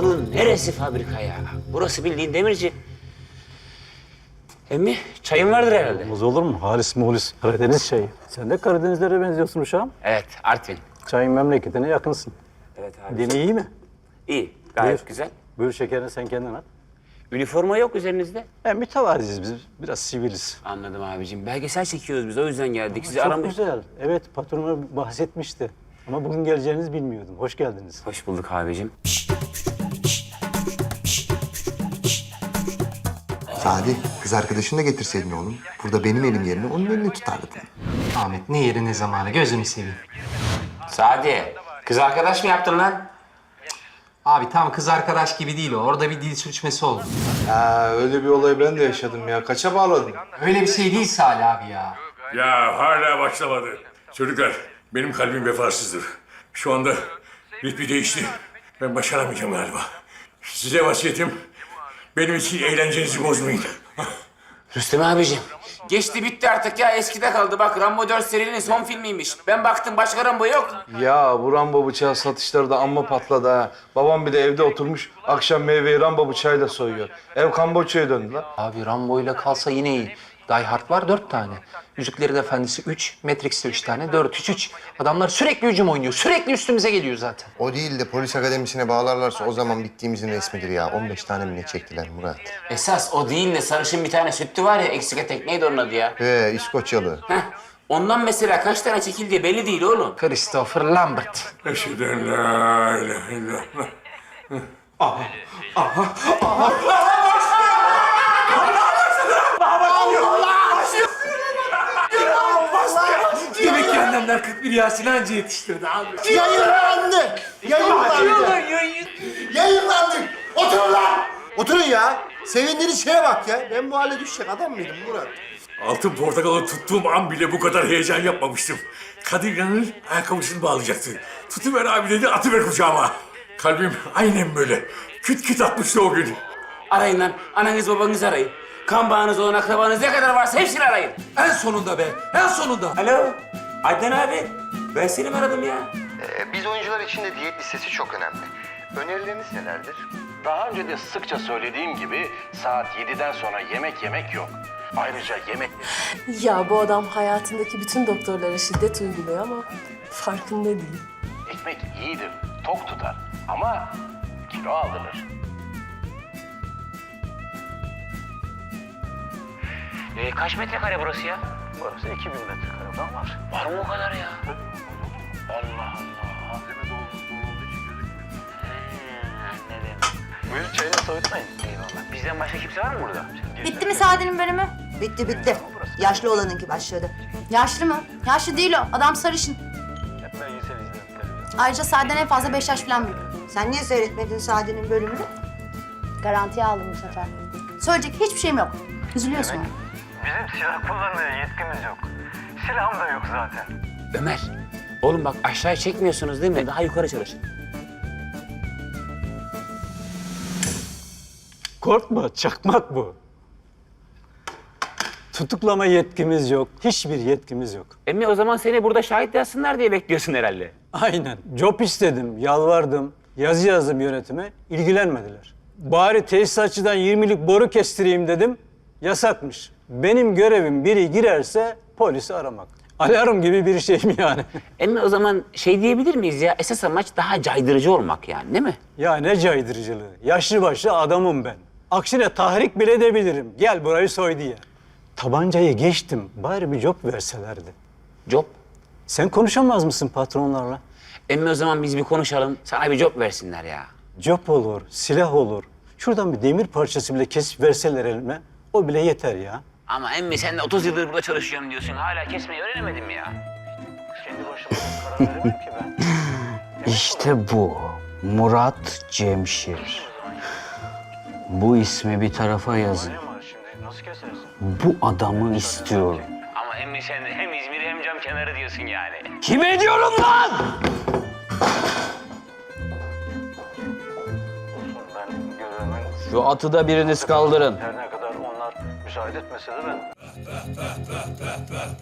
Onun neresi fabrika ya? Burası bildiğin demirci. Emmi çayın vardır herhalde. Olmaz olur mu? Halis muhlis. Karadeniz çayı. Sen de Karadenizlere benziyorsun uşağım. Evet Artvin. Çayın memleketine yakınsın. Evet abi. Dini iyi mi? İyi gayet Buyur. güzel. Buyur şekerini sen kendin at. Üniforma yok üzerinizde. E, mütevaziyiz biz. Biraz siviliz. Anladım abicim. Belgesel çekiyoruz biz o yüzden geldik. Sizi Çok aramış. güzel. Evet patronuma bahsetmişti. Ama bugün geleceğinizi bilmiyordum. Hoş geldiniz. Hoş bulduk abicim. Sadi, kız arkadaşını da getirseydin oğlum. Burada benim elim yerine onun elini tutardın. Ahmet ne yeri ne zamanı gözünü seveyim. Sadi, kız arkadaş mı yaptın lan? Abi tam kız arkadaş gibi değil o. Orada bir dil sürçmesi oldu. Ha öyle bir olay ben de yaşadım ya. Kaça bağladın? Öyle bir şey değil Salih abi ya. Ya hala başlamadı. Çocuklar benim kalbim vefasızdır. Şu anda ritmi değişti. Ben başaramayacağım galiba. Size vasiyetim benim için eğlencenizi bozmayın. Rüstem abicim. Geçti bitti artık ya eskide kaldı. Bak Rambo 4 serinin son filmiymiş. Ben baktım başka Rambo yok. Ya bu Rambo bıçağı satışları da amma patladı ha. Babam bir de evde oturmuş akşam meyveyi Rambo bıçağıyla soyuyor. Ev Kamboçya'ya döndü lan. Abi Rambo ile kalsa yine iyi. Die Hard var dört tane. Yüzüklerin Efendisi üç, Matrix'te üç tane, dört, üç, üç. Adamlar sürekli hücum oynuyor. Sürekli üstümüze geliyor zaten. O değil de polis akademisine bağlarlarsa o zaman bittiğimizin resmidir ya. 15 tane mi ne çektiler Murat? Esas o değil de sarışın bir tane sütlü var ya eksik etek neydi onun adı ya? He, İskoçyalı. Heh. Ondan mesela kaç tane çekildiği belli değil oğlum. Christopher Lambert. Eşhedü en la ilahe illallah. Demek ki annemler 41 Yasin anca yetiştirdi abi. Yayınlandı. Yayınlandı. Yayınlandık. Oturun lan. Oturun ya. Sevindiğiniz şeye bak ya. Ben bu hale düşecek adam mıydım Murat? Altın portakalı tuttuğum an bile bu kadar heyecan yapmamıştım. Kadir İnanır ayakkabısını bağlayacaktı. Tutuver abi dedi atıver kucağıma. Kalbim aynen böyle. Küt küt atmıştı o gün. Arayın lan. Ananız babanızı arayın. Kan bağınız olan akrabanız ne kadar varsa hepsini arayın. En sonunda be, en sonunda. Alo. Adnan abi. Ben seni mi aradım ya? Ee, biz oyuncular için de diyet listesi çok önemli. Önerileriniz nelerdir? Daha önce de sıkça söylediğim gibi saat 7'den sonra yemek yemek yok. Ayrıca yemek Ya bu adam hayatındaki bütün doktorlara şiddet uyguluyor ama farkında değil. ekmek iyidir, tok tutar ama kilo aldırır. Ee, kaç metrekare burası ya? Burası 2000 metrekare falan var. Var mı o kadar ya? Allah Allah. Anladım. Buyur çayını soğutmayın. Eyvallah. Bizden başka kimse var mı burada? Bitti mi Sade'nin bölümü? Bitti bitti. Yaşlı olanınki başladı. Yaşlı mı? Yaşlı değil o. Adam sarışın. Hep belgesel izledim televizyon. Ayrıca Sade'den en fazla beş yaş falan büyük. Sen niye seyretmedin Sadi'nin bölümünü? Garantiye aldım bu sefer. Söyleyecek hiçbir şeyim yok. Üzülüyorsun. ama. Bizim silah kullanmaya yetkimiz yok. Silahım da yok zaten. Ömer. Oğlum bak aşağıya çekmiyorsunuz değil mi? Daha yukarı çalışın. Korkma, çakmak bu. Tutuklama yetkimiz yok. Hiçbir yetkimiz yok. Emmi o zaman seni burada şahit yazsınlar diye bekliyorsun herhalde. Aynen. Job istedim, yalvardım. Yazı yazdım yönetime. ilgilenmediler. Bari tesisatçıdan 20'lik boru kestireyim dedim. Yasakmış. Benim görevim biri girerse polisi aramak. Alarm gibi bir şeyim yani. Emmi o zaman şey diyebilir miyiz ya? Esas amaç daha caydırıcı olmak yani değil mi? ya ne caydırıcılığı. Yaşlı başlı adamım ben. Aksine tahrik bile edebilirim. Gel burayı soy diye. Tabancayı geçtim. Bari bir job verselerdi. Job. Sen konuşamaz mısın patronlarla? Emmi o zaman biz bir konuşalım. Sana bir job versinler ya. Job olur, silah olur. Şuradan bir demir parçası bile kesip verseler elime. O bile yeter ya. Ama emmi sen de 30 yıldır burada çalışıyorum diyorsun. Hala kesmeyi öğrenemedin mi ya? Kendi başıma karar veremem ki ben. İşte bu. Murat Cemşir. Bu ismi bir tarafa yazın. Nasıl? Bu adamı istiyorum. Ama emmi sen de hem İzmir hem cam kenarı diyorsun yani. Kime diyorum lan? Şu atı da biriniz kaldırın. her ne kadar onlar müsaade etmese de ben